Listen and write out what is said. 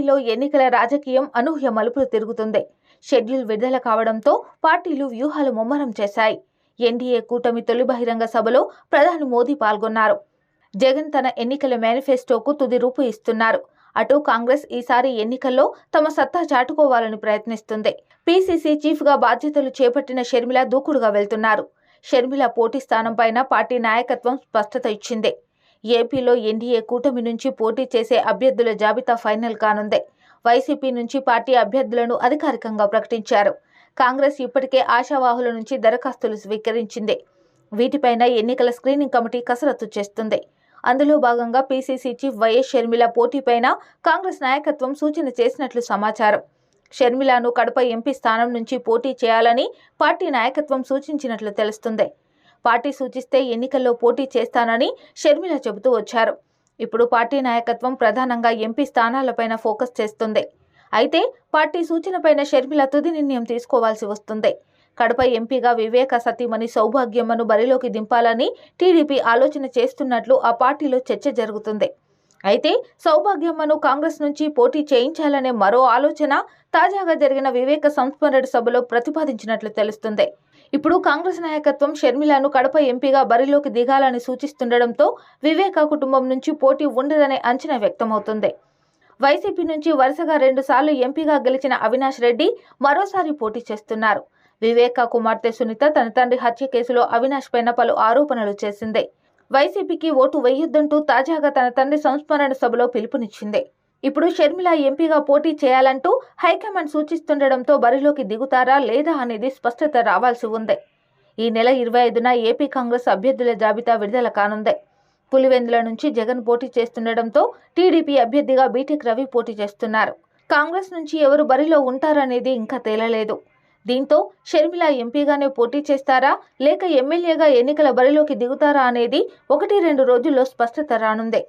ఏపీలో ఎన్నికల రాజకీయం అనూహ్య మలుపులు తిరుగుతుంది. షెడ్యూల్ విడుదల కావడంతో పార్టీలు వ్యూహాలు ముమ్మరం చేశాయి. ఎన్డీఏ కూటమి తొలి బహిరంగ సభలో ప్రధాని మోదీ పాల్గొన్నారు. జగన్ తన ఎన్నికల మేనిఫెస్టోకు తుది రూపు ఇస్తున్నారు. అటు కాంగ్రెస్ ఈసారి ఎన్నికల్లో తమ సత్తా చాటుకోవాలని ప్రయత్నిస్తుంది. పీసీసీ చీఫ్గా బాధ్యతలు చేపట్టిన షర్మిల దూకుడుగా వెళ్తున్నారు. షర్మిల పోటీ స్థానంపైన పార్టీ నాయకత్వం స్పష్టత ఇచ్చింది. ఏపీలో ఎన్డీఏ కూటమి నుంచి పోటీ చేసే అభ్యర్థుల జాబితా ఫైనల్ కానుంది. వైసీపీ నుంచి పార్టీ అభ్యర్థులను అధికారికంగా ప్రకటించారు. కాంగ్రెస్ ఇప్పటికే ఆశావాహుల నుంచి దరఖాస్తులు స్వీకరించింది. వీటిపైన ఎన్నికల స్క్రీనింగ్ కమిటీ కసరత్తు చేస్తుంది. అందులో భాగంగా పీసీసీ చీఫ్ వైఎస్ షర్మిల పోటీపైన కాంగ్రెస్ నాయకత్వం సూచన చేసినట్లు సమాచారం. షర్మిలను కడప ఎంపీ స్థానం నుంచి పోటీ చేయాలని పార్టీ నాయకత్వం సూచించినట్లు తెలుస్తుంది. పార్టీ సూచిస్తే ఎన్నికల్లో పోటీ చేస్తానని షర్మిల చెబుతూ వచ్చారు. ఇప్పుడు పార్టీ నాయకత్వం ప్రధానంగా ఎంపీ స్థానాలపైన ఫోకస్ చేస్తుంది. అయితే పార్టీ సూచనపైన షర్మిల తుది నిర్ణయం తీసుకోవాల్సి వస్తుంది. కడప ఎంపీగా వివేక సతీమణి సౌభాగ్యమ్మను బరిలోకి దింపాలని టీడీపీ ఆలోచన చేస్తున్నట్లు ఆ పార్టీలో చర్చ జరుగుతుంది. అయితే సౌభాగ్యమ్మను కాంగ్రెస్ నుంచి పోటీ చేయించాలనే మరో ఆలోచన తాజాగా జరిగిన వివేక సంస్మరణ సభలో ప్రతిపాదించినట్లు తెలుస్తుంది. ఇప్పుడు కాంగ్రెస్ నాయకత్వం షర్మిలను కడప ఎంపీగా బరిలోకి దిగాలని సూచిస్తుండటంతో వివేక కుటుంబం నుంచి పోటీ ఉండదనే అంచనా వ్యక్తమవుతుంది. వైసీపీ నుంచి వరుసగా రెండుసార్లు ఎంపీగా గెలిచిన అవినాష్ రెడ్డి మరోసారి పోటీ చేస్తున్నారు. వివేక కుమార్తె సునీత తన తండ్రి హత్య కేసులో అవినాష్ పైన పలు ఆరోపణలు చేసింది. వైసీపీకి ఓటు వేయొద్దంటూ తాజాగా తన తండ్రి సంస్మరణ సభలో పిలుపునిచ్చింది. ఇప్పుడు షర్మిల ఎంపీగా పోటీ చేయాలంటూ హైకమాండ్ సూచిస్తుండటంతో బరిలోకి దిగుతారా లేదా అనేది స్పష్టత రావాల్సి ఉంది. ఈ నెల ఇరవై ఐదున ఏపీ కాంగ్రెస్ అభ్యర్థుల జాబితా విడుదల కానుంది. పులివెందుల నుంచి జగన్ పోటీ చేస్తుండటంతో టీడీపీ అభ్యర్థిగా బీటెక్ రవి పోటీ చేస్తున్నారు. కాంగ్రెస్ నుంచి ఎవరు బరిలో ఉంటారనేది ఇంకా తేలలేదు. దీంతో షర్మిల ఎంపీగానే పోటీ చేస్తారా లేక ఎమ్మెల్యేగా ఎన్నికల బరిలోకి దిగుతారా అనేది ఒకటి రెండు రోజుల్లో స్పష్టత రానుంది.